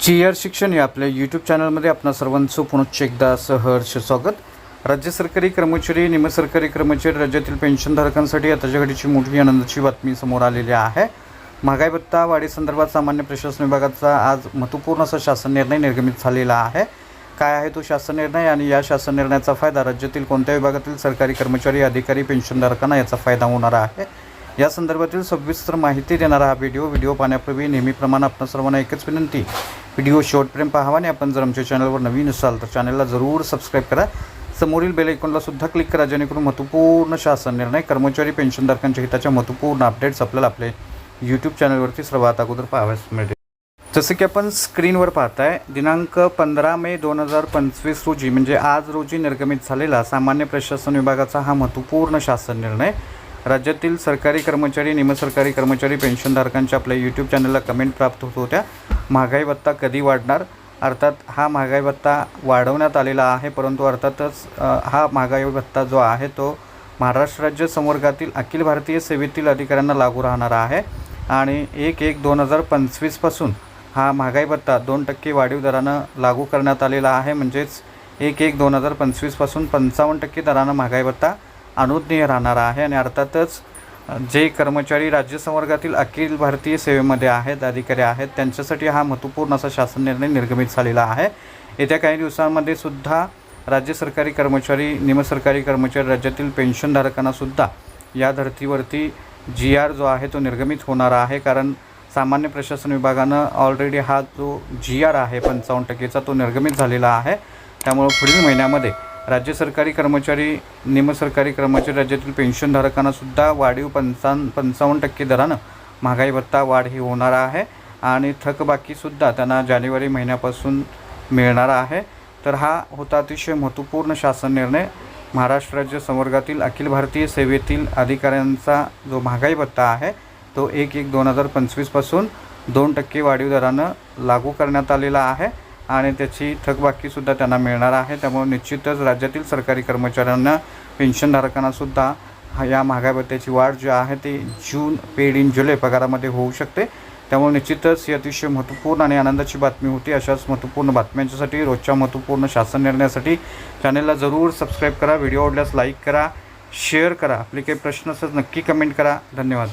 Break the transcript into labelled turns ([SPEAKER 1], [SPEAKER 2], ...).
[SPEAKER 1] Chair शिक्षण या आपल्या यूट्यूब चॅनलमध्ये आपणा सर्वांचं पुनश्च एकदा सहर्ष स्वागत. राज्य सरकारी कर्मचारी निमसरकारी कर्मचारी राज्यातील पेन्शनधारकांसाठी आताच्या घडीची मोठी आनंदाची बातमी समोर आलेली आहे. महागाई भत्ता वाढीसंदर्भात सामान्य प्रशासन विभागाचा आज महत्त्वपूर्ण असा शासन निर्णय निर्गमित झालेला आहे. काय आहे तो शासन निर्णय आणि या शासन निर्णयाचा फायदा राज्यातील कोणत्या विभागातील सरकारी कर्मचारी अधिकारी पेन्शनधारकांना याचा फायदा होणार आहे? या संदर्भातील सविस्तर माहिती देणारा हा व्हिडिओ व्हिडिओ पाहण्यापूर्वी नेहमीप्रमाणे आपण सर्वांना एकच विनंती व्हिडिओ शेवटपर्यंत पाहावा आणि आपण जर आमच्या चॅनलवर नवीन असाल तर चॅनलला जरूर सबस्क्राईब करा. समोरील बेल आयकॉनला सुद्धा क्लिक करा जेणेकरून महत्त्वपूर्ण शासन निर्णय कर्मचारी पेन्शनधारकांच्या हिताच्या महत्त्वपूर्ण अपडेट्स आपल्याला आपले यूट्यूब चॅनलवरती सर्वात अगोदर पाहाव्यास मिळेल जसं की आपण स्क्रीनवर पाहताय दिनांक पंधरा मे दोन हजार पंचवीस रोजी म्हणजे आज रोजी निर्गमित झालेला सामान्य प्रशासन विभागाचा हा महत्त्वपूर्ण शासन निर्णय. राज्यातील सरकारी कर्मचारी निमसरकारी कर्मचारी पेन्शनधारकांच्या आपल्या यूट्यूब चॅनलला कमेंट प्राप्त होत होत्या. महागाई भत्ता कधी वाढणार? अर्थात हा महागाई भत्ता वाढवण्यात आलेला आहे परंतु अर्थातच हा महागाई भत्ता जो आहे तो महाराष्ट्र राज्य संवर्गातील अखिल भारतीय सेवेतील अधिकाऱ्यांना लागू राहणार आहे. आणि एक एक दोन हजार पंचवीसपासून हा महागाई भत्ता दोन टक्के वाढीव दरानं लागू करण्यात आलेला आहे. म्हणजेच एक एक दोन हजार पंचवीसपासून पंचावन्न टक्के दरानं महागाई भत्ता अनुज्ञेय राहणार आहे. आणि अर्थातच जे कर्मचारी राज्य संवर्गातील अखिल भारतीय सेवेमध्ये आहेत अधिकारी आहेत त्यांच्यासाठी हा महत्त्वपूर्ण असा शासन निर्णय निर्गमित झालेला आहे. येत्या काही दिवसांमध्ये सुद्धा राज्य सरकारी कर्मचारी निमसरकारी कर्मचारी राज्यातील पेन्शनधारकांनासुद्धा या धर्तीवरती जी आर जो आहे तो निर्गमित होणार आहे. कारण सामान्य प्रशासन विभागानं ऑलरेडी हा जो जी आर आहे पंचावन्न टक्केचा तो निर्गमित झालेला आहे. त्यामुळं पुढील महिन्यामध्ये राज्य सरकारी कर्मचारी निमसरकारी कर्मचारी राज्यातील पेन्शनधारकांनासुद्धा वाढीव पंचावन्न पंचावन्न टक्के दरानं महागाई भत्ता वाढ ही होणार आहे. आणि थकबाकीसुद्धा त्यांना जानेवारी महिन्यापासून मिळणार आहे. तर हा होता अतिशय महत्त्वपूर्ण शासन निर्णय. महाराष्ट्र राज्य संवर्गातील अखिल भारतीय सेवेतील अधिकाऱ्यांचा जो महागाई भत्ता आहे तो एक एक दोन हजार पंचवीसपासून दोन टक्के वाढीव दरानं लागू करण्यात आलेला आहे. आणि त्याची थकबाकीसुद्धा त्यांना मिळणार आहे. त्यामुळे निश्चितच राज्यातील सरकारी कर्मचाऱ्यांना पेन्शनधारकांनासुद्धा या महागाई भत्त्याची वाढ जी आहे ती जून पेड इन जुलै पगारामध्ये होऊ शकते. त्यामुळे निश्चितच ही अतिशय महत्त्वपूर्ण आणि आनंदाची बातमी होती. अशाच महत्त्वपूर्ण बातम्यांच्यासाठी रोजच्या महत्त्वपूर्ण शासन निर्णयासाठी चॅनलला जरूर सबस्क्राईब करा व्हिडिओ आवडल्यास लाईक करा शेअर करा. आपले काही प्रश्न असतात नक्की कमेंट करा. धन्यवाद.